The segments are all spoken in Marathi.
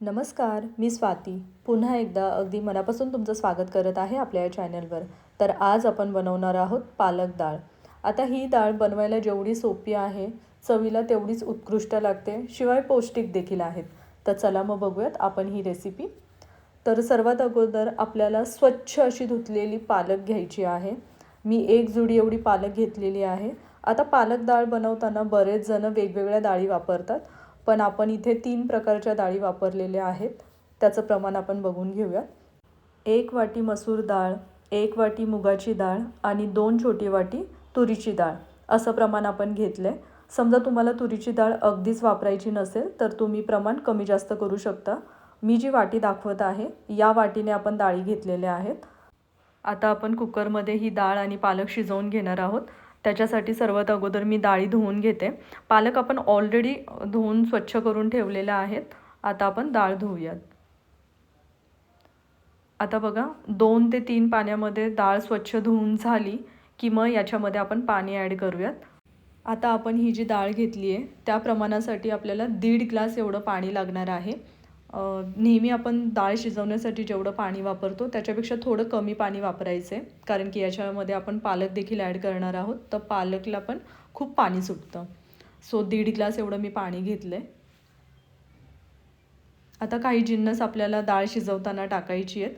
नमस्कार मी स्वाती. पुन्हा एकदा अगदी मनापासून तुमचं स्वागत करत आहे आपल्या या चॅनलवर. तर आज आपण बनवणार आहोत पालक डाळ. आता ही डाळ बनवायला जेवढी सोपी आहे चवीला तेवढीच उत्कृष्ट लागते शिवाय पौष्टिक देखील आहेत. तर चला मग बघूयात आपण ही रेसिपी तर सर्वात अगोदर आपल्याला स्वच्छ अशी धुतलेली पालक घ्यायची आहे. मी एक जुडी एवढी पालक घेतलेली आहे. आता पालक डाळ बनवताना बरेच जण वेगवेगळ्या डाळी वापरतात. पण आपण इथे तीन प्रकारच्या डाळी वापरलेल्या आहेत. त्याचं प्रमाण आपण बघून घेऊयात एक वाटी मसूर डाळ एक वाटी मुगाची डाळ आणि दोन छोटी वाटी तुरीची डाळ. असं प्रमाण आपण घेतलं आहे समजा तुम्हाला तुरीची डाळ अगदीच वापरायची नसेल तर तुम्ही प्रमाण कमी जास्त करू शकता. मी जी वाटी दाखवत आहे या वाटीने आपण डाळी घेतलेल्या आहेत. आता आपण कुकरमध्ये ही डाळ आणि पालक शिजवून घेणार आहोत. त्याच्यासाठी सर्वात अगोदर मी डाळी धुवून घेते. पालक आपण ऑलरेडी धुवून स्वच्छ करून ठेवलेल्या आहेत. आता आपण डाळ धुवूयात. आता बघा दोन ते तीन पाण्यामध्ये डाळ स्वच्छ धुवून झाली की मग याच्यामध्ये आपण पाणी ॲड करूयात. आता आपण ही जी डाळ घेतली आहे त्या प्रमाणासाठी आपल्याला दीड ग्लास एवढं पाणी लागणार आहे. नेहमी आपण डाळ शिजवण्यासाठी जेवढं पाणी वापरतो त्याच्यापेक्षा थोडं कमी पाणी वापरायचं. आहे कारण की याच्यामध्ये आपण पालक देखील ॲड करणार आहोत. तर पालकला पण खूप पाणी सुटतं. सो दीड ग्लास एवढं मी पाणी घेतलं आहे आता काही जिन्नस आपल्याला डाळ शिजवताना टाकायची आहेत.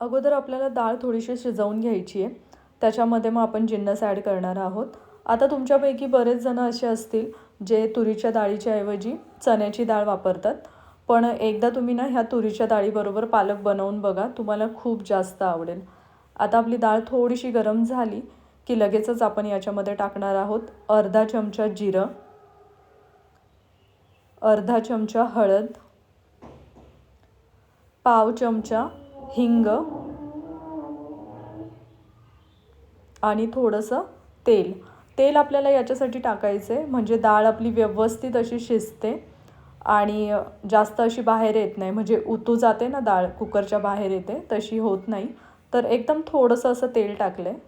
अगोदर आपल्याला डाळ थोडीशी शिजवून घ्यायची आहे. त्याच्यामध्ये मग आपण जिन्नस ॲड करणार आहोत. आता तुमच्यापैकी बरेच जण असे असतील जे तुरीच्या डाळीच्या ऐवजी चण्याची डाळ वापरतात. पण एकदा तुम्ही ना ह्या तुरीच्या डाळीबरोबर पालक बनवून बघा तुम्हाला खूप जास्त आवडेल. आता आपली डाळ थोडीशी गरम झाली की लगेचच आपण याच्यामध्ये टाकणार आहोत अर्धा चमचा जिरं अर्धा चमचा हळद पाव चमचा हिंग आणि थोडंसं तेल. तेल आपल्याला याच्यासाठी टाकायचं आहे म्हणजे डाळ आपली व्यवस्थित अशी शिजते. आणि जास्त अशी बाहेर येत नाही. म्हणजे उतू जाते ना डाळ कुकरच्या बाहेर येते तशी होत नाही. तर एकदम थोडंसं असं तेल टाकलं आहे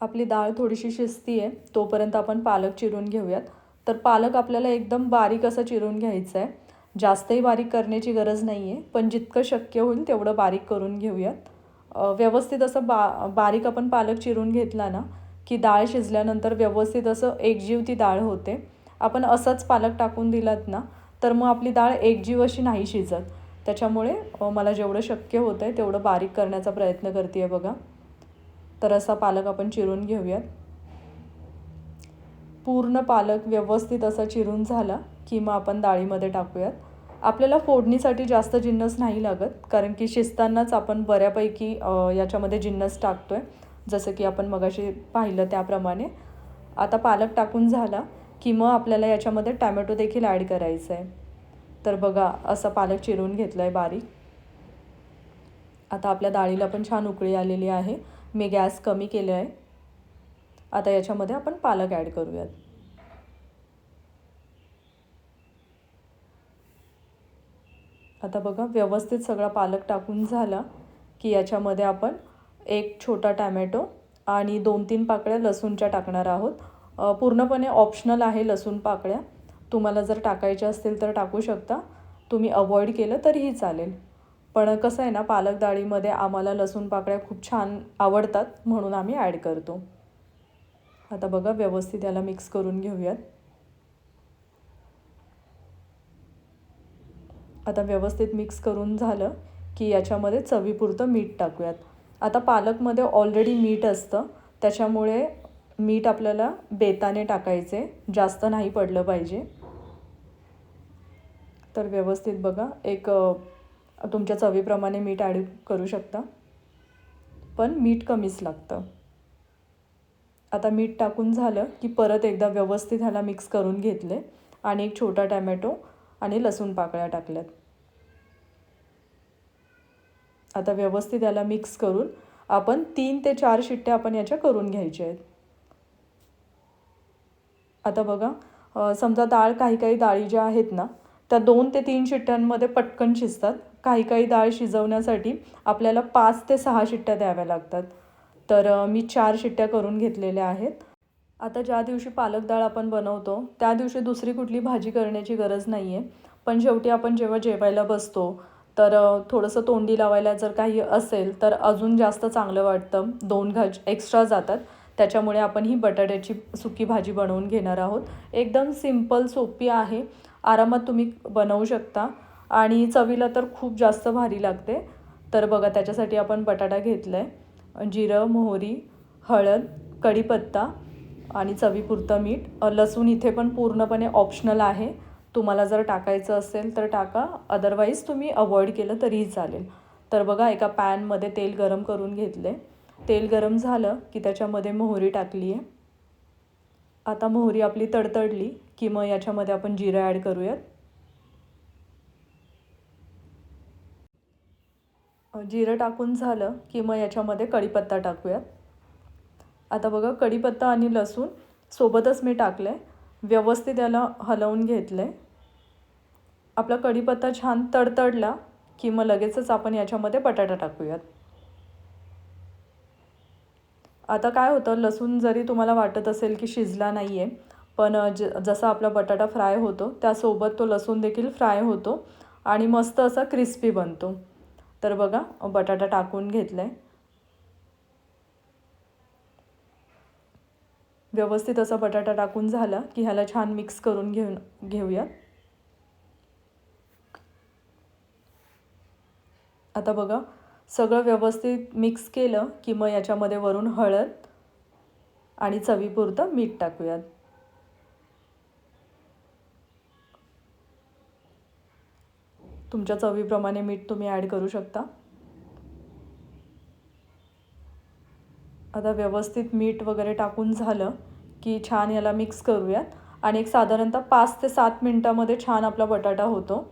आपली डाळ थोडीशी शिजती आहे तोपर्यंत आपण पालक चिरून घेऊयात. तर पालक आपल्याला एकदम बारीक असं चिरून घ्यायचं आहे जास्तही बारीक करण्याची गरज नाही आहे पण जितकं शक्य होईल तेवढं बारीक करून घेऊयात. व्यवस्थित असं बा बारीक आपण पालक चिरून घेतला ना की डाळ शिजल्यानंतर व्यवस्थित असं एकजीव ती डाळ होते. आपण असंच पालक टाकून दिलात ना तर मग आपली डाळ एकजीव अशी नाही शिजत. त्याच्यामुळे मला जेवढं शक्य होतं आहे तेवढं बारीक करण्याचा प्रयत्न करते आहे बघा. तर असा पालक आपण चिरून घेऊयात. पूर्ण पालक व्यवस्थित असा चिरून झाला की मग आपण डाळीमध्ये टाकूयात. आपल्याला फोडणीसाठी जास्त जिन्नस नाही लागत कारण की शिजतानाच आपण बऱ्यापैकी याच्यामध्ये जिन्नस टाकतो आहे जसं की आपण मगाशी पाहिलं त्याप्रमाणे. आता पालक टाकून झाला. की मग आपल्याला याच्यामध्ये टॅमॅटो देखील ॲड करायचं आहे. तर बघा असं पालक चिरून घेतलं आहे बारीक. आता आपल्या डाळीला पण छान उकळी आलेली आहे. मी गॅस कमी केले आहे. आता याच्यामध्ये आपण पालक ॲड करूयात. आता बघा व्यवस्थित सगळा पालक टाकून झाला की याच्यामध्ये आपण एक छोटा टॅमॅटो आणि दोन तीन पाकळ्या लसूणच्या टाकणार आहोत. पूर्णपणे ऑप्शनल आहे लसूण पाकळ्या. तुम्हाला जर टाकायच्या असतील तर टाकू शकता. तुम्ही अवॉइड केलं तरीही चालेल. पण कसं आहे ना पालक डाळीमध्ये आम्हाला लसूण पाकळ्या खूप छान आवडतात म्हणून आम्ही ॲड करतो. आता बघा व्यवस्थित याला मिक्स करून घेऊयात. आता व्यवस्थित मिक्स करून झालं की याच्यामध्ये चवीपुरतं मीठ टाकूयात. आता पालकमध्ये ऑलरेडी मीठ असतं. त्याच्यामुळे मीठ आपल्याला बेताने टाकायचे. जास्त नाही पडलं पाहिजे. तर व्यवस्थित बघा. एक तुमच्या चवीप्रमाणे मीठ ॲड करू शकता. पण मीठ कमीच लागतं. आता मीठ टाकून झालं की परत एकदा व्यवस्थित ह्याला मिक्स करून घेतले आणि एक छोटा टॅमॅटो आणि लसूण पाकळ्या टाकल्यात. आता व्यवस्थित याला मिक्स करून आपण तीन ते चार शिट्ट्या आपण याच्या करून घ्यायच्या आहेत. आता बघा समजा डाळ काही काही डाळी ज्या आहेत ना त्या दोन ते तीन शिट्ट्यांमध्ये पटकन शिजतात. काही काही डाळ शिजवण्यासाठी आपल्याला पाच ते सहा शिट्ट्या द्याव्या लागतात. तर मी चार शिट्ट्या करून घेतलेल्या आहेत. आता ज्या दिवशी पालक डाळ आपण बनवतो त्या दिवशी दुसरी कुठली भाजी करण्याची गरज नाही आहे पण शेवटी आपण जेव्हा जेवायला बसतो तर थोडंसं तोंडी लावायला जर काही असेल तर अजून जास्त चांगलं वाटतं. दोन घाज एक्स्ट्रा जातात. त्याच्यामुळे आपण ही बटाट्याची सुकी भाजी बनवून घेणार आहोत. एकदम सिंपल सोपी आहे. आरामात तुम्ही बनवू शकता. आणि चवीला तर खूप जास्त भारी लागते. तर बघा त्याच्यासाठी आपण बटाटा घेतला आहे जिरं मोहरी हळद कढीपत्ता आणि चवीपुरतं मीठ. लसूण इथे पण पूर्णपणे ऑप्शनल आहे. तुम्हाला जर टाकायचं असेल तर टाका. अदरवाईज तुम्ही अवॉइड केलं तरीही चालेल. तर बघा एका पॅनमध्ये तेल गरम करून घेतले तेल गरम झालं की त्याच्यामध्ये मोहरी टाकली आहे आता मोहरी आपली तडतडली की मग याच्यामध्ये आपण जिरं ॲड करूयात. जिरं टाकून झालं की मग याच्यामध्ये कढीपत्ता टाकूयात. आता बघा कढीपत्ता आणि लसूण सोबतच मी टाकलं आहे व्यवस्थित याला हलवून घेतलं आहे आपला कढीपत्ता छान तडतडला की मग लगेचच आपण याच्यामध्ये बटाटा टाकूयात. आता काय होतं लसूण जरी तुम्हाला वाटत असेल की शिजला नाही आहे पण ज जसा आपला बटाटा फ्राय होतो त्यासोबत तो लसूण देखील फ्राय होतो आणि मस्त असा क्रिस्पी बनतो. तर बघा बटाटा टाकून घेतला आहे व्यवस्थित असा बटाटा टाकून झाला की ह्याला छान मिक्स करून घेऊन घेऊयात. आता बघा सगळं व्यवस्थित मिक्स केलं की मग याच्यामध्ये वरून हळद आणि चवीपुरतं मीठ टाकूयात. तुमच्या चवीप्रमाणे मीठ तुम्ही ॲड करू शकता. आता व्यवस्थित मीठ वगैरे टाकून झालं की छान याला मिक्स करूयात. आणि एक साधारणतः पाच ते सात मिनटामध्ये छान आपला बटाटा होतो.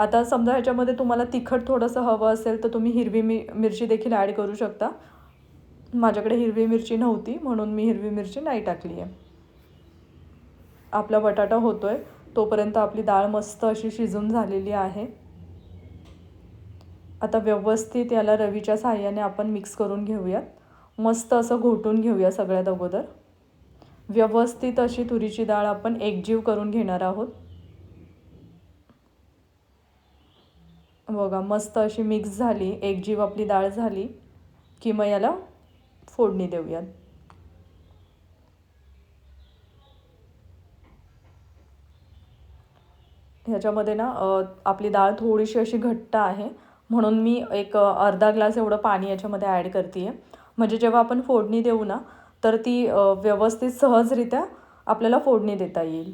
आता समजा ह्याच्यामध्ये तुम्हाला तिखट थोडंसं हवं असेल तर तुम्ही हिरवी मि मिरची देखील ॲड करू शकता. माझ्याकडे हिरवी मिरची नव्हती म्हणून मी हिरवी मिरची नाही टाकली आहे. आपला बटाटा होतो आहे तोपर्यंत आपली डाळ मस्त अशी शिजून झालेली आहे. आता व्यवस्थित याला रवीच्या साह्याने आपण मिक्स करून घेऊयात. मस्त असं घोटून घेऊया सगळ्यात अगोदर. व्यवस्थित अशी तुरीची डाळ आपण एकजीव करून घेणार आहोत. बघा मस्त अशी मिक्स झाली. एकजीव आपली डाळ झाली की मग याला फोडणी देऊयात. ह्याच्यामध्ये ना आपली डाळ थोडीशी अशी घट्ट आहे. म्हणून मी एक अर्धा ग्लास एवढं पाणी याच्यामध्ये ॲड करते आहे म्हणजे जेव्हा आपण फोडणी देऊ ना तर ती व्यवस्थित सहजरित्या आपल्याला फोडणी देता येईल.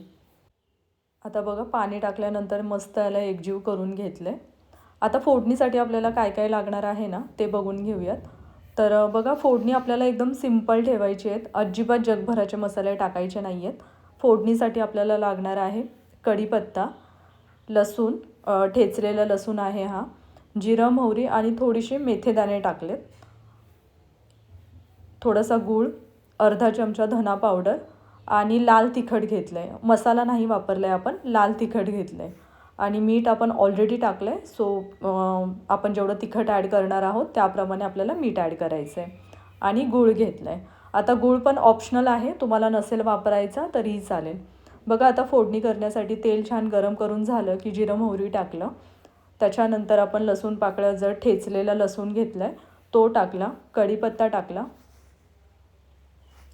आता बघा पाणी टाकल्यानंतर मस्त याला एकजीव करून घेतलं आहे आता फोडणीसाठी आपल्याला काय काय लागणार आहे ना ते बघून घेऊयात. तर बघा फोडणी आपल्याला एकदम सिंपल ठेवायची आहेत. अजिबात जगभराचे मसाले टाकायचे नाही आहेत फोडणीसाठी आपल्याला लागणार आहे कढीपत्ता लसूण ठेचलेला लसूण आहे हा जिरं मोहरी आणि थोडीशी मेथेदाणे टाकलेत. थोडासा गूळ अर्धा चमचा धना पावडर आणि लाल तिखट घेतलं आहे मसाला नाही वापरला आहे आपण लाल तिखट घेतलं आहे आणि मीठ आपण ऑलरेडी टाकलं आहे सो आपण जेवढं तिखट ॲड करणार आहोत त्याप्रमाणे आपल्याला मीठ ॲड करायचं आहे आणि गूळ घेतलं आहे आता गूळ पण ऑप्शनल आहे. तुम्हाला नसेल वापरायचा तरीही चालेल. बघा आता फोडणी करण्यासाठी तेल छान गरम करून झालं की जिरं मोहरी टाकलं. त्याच्यानंतर आपण लसूण पाकळ्या जर ठेचलेला लसूण घेतला आहे तो टाकला. कढीपत्ता टाकला.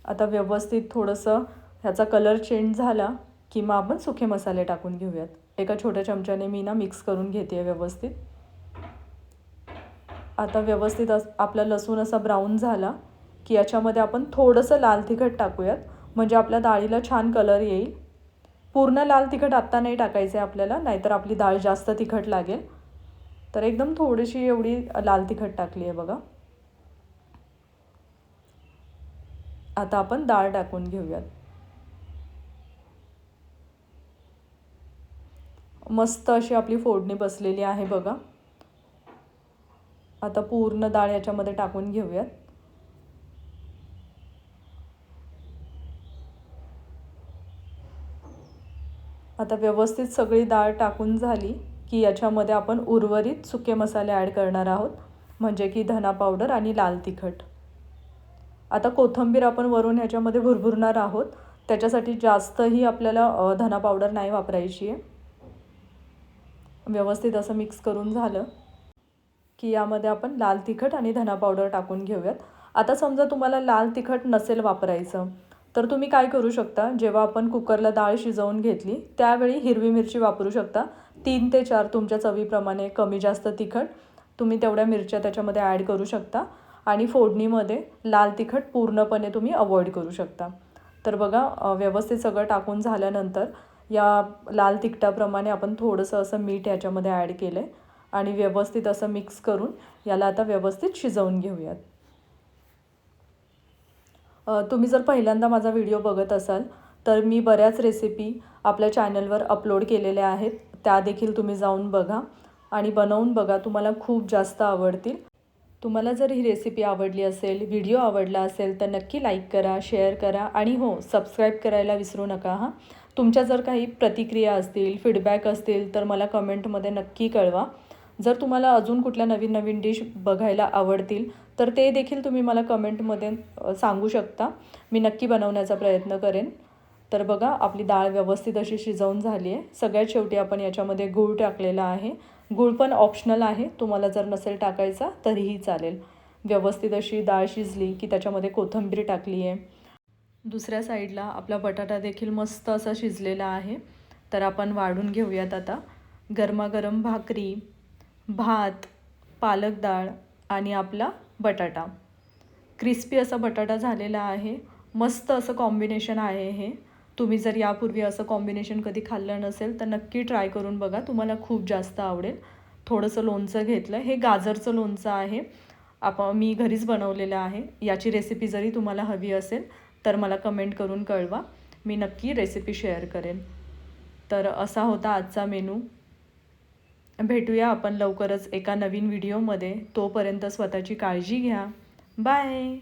आता व्यवस्थित थोडंसं ह्याचा कलर चेंज झाला की मग आपण सुखे मसाले टाकून घेऊयात. एका छोट्या चमच्याने मी ना मिक्स करून घेते आहे व्यवस्थित. आता व्यवस्थित अस आपला लसूण असा ब्राऊन झाला की याच्यामध्ये आपण थोडंसं लाल तिखट टाकूयात. म्हणजे आपल्या डाळीला छान कलर येईल. पूर्ण लाल तिखट आत्ता नाही टाकायचं आहे आपल्याला नाहीतर आपली डाळ जास्त तिखट लागेल. तर एकदम थोडीशी एवढी लाल तिखट टाकली आहे बघा. आता आपण डाळ टाकून घेऊयात. मस्त अशी आपली फोडणी बसलेली आहे बघा. आता पूर्ण डाळ याच्यामध्ये टाकून घेऊयात. आता व्यवस्थित सगळी डाळ टाकून झाली की याच्यामध्ये आपण उर्वरित सुके मसाले ॲड करणार आहोत. म्हणजे की धना पावडर आणि लाल तिखट. आता कोथिंबीर आपण वरून ह्याच्यामध्ये भुरभुरणार आहोत. त्याच्यासाठी जास्तही आपल्याला धना पावडर नाही वापरायची आहे. व्यवस्थित असं मिक्स करून झालं की यामध्ये आपण लाल तिखट आणि धना पावडर टाकून घेऊयात. आता समजा तुम्हाला लाल तिखट नसेल वापरायचं तर तुम्ही काय करू शकता? जेव्हा आपण कुकरला डाळ शिजवून घेतली त्यावेळी हिरवी मिरची वापरू शकता. तीन ते चार तुमच्या चवीप्रमाणे कमी जास्त तिखट तुम्ही तेवढ्या मिरच्या त्याच्यामध्ये ॲड करू शकता आणि फोडणीमध्ये लाल तिखट पूर्णपणे तुम्ही अवॉइड करू शकता. तर बघा व्यवस्थित सगळं टाकून झाल्यानंतर या लाल तिखटाप्रमाणे आपण थोडंसं असं मीठ याच्यामध्ये ॲड केलं आहे आणि व्यवस्थित असं मिक्स करून याला आता व्यवस्थित शिजवून घेऊयात. तुम्ही जर पहिल्यांदा माझा व्हिडिओ बघत असाल तर मी बऱ्याच रेसिपी आपल्या चॅनलवर अपलोड केलेल्या आहेत त्या देखील तुम्ही जाऊन बघा आणि बनवून बघा तुम्हाला खूप जास्त आवडतील. तुम्हाला जर ही रेसिपी आवडली असेल व्हिडिओ आवडला असेल तर नक्की लाईक करा शेअर करा आणि हो सबस्क्राईब करायला विसरू नका हां. तुमच्या जर काही प्रतिक्रिया असतील फीडबॅक असतील तर मला कमेंटमध्ये नक्की कळवा. जर तुम्हाला अजून कुठल्या नवीन नवीन डिश बघायला आवडतील तर ते देखील तुम्ही मला कमेंटमध्ये सांगू शकता. मी नक्की बनवण्याचा प्रयत्न करेन. तर बघा आपली डाळ व्यवस्थित अशी शिजवून झाली आहे सगळ्यात शेवटी आपण याच्यामध्ये गूळ टाकलेला आहे. गूळ पण ऑप्शनल आहे. तुम्हाला जर नसेल टाकायचा तरीही चालेल. व्यवस्थित अशी डाळ शिजली की त्याच्यामध्ये कोथिंबीर टाकली आहे दुसऱ्या साईडला आपला बटाटा देखील मस्त असा शिजलेला आहे. तर आपण वाढून घेऊयात आता. गरमागरम भाकरी भात पालक डाळ आणि आपला बटाटा. क्रिस्पी असा बटाटा झालेला आहे. मस्त असं कॉम्बिनेशन आहे हे. तुम्ही जर यापूर्वी असं कॉम्बिनेशन कधी खाल्लं नसेल तर नक्की ट्राय करून बघा. तुम्हाला खूप जास्त आवडेल. थोडंसं लोणचं घेतलं. हे गाजरचं लोणचं आहे. आपण मी घरीच बनवलेलं आहे. याची रेसिपी जरी तुम्हाला हवी असेल तर मला कमेंट करून कळवा. मी नक्की रेसिपी शेअर करेन. तर असा होता आजचा मेनू भेटूया आपण लवकरच एका नवीन व्हिडिओमध्ये तोपर्यंत स्वतःची काळजी घ्या. बाय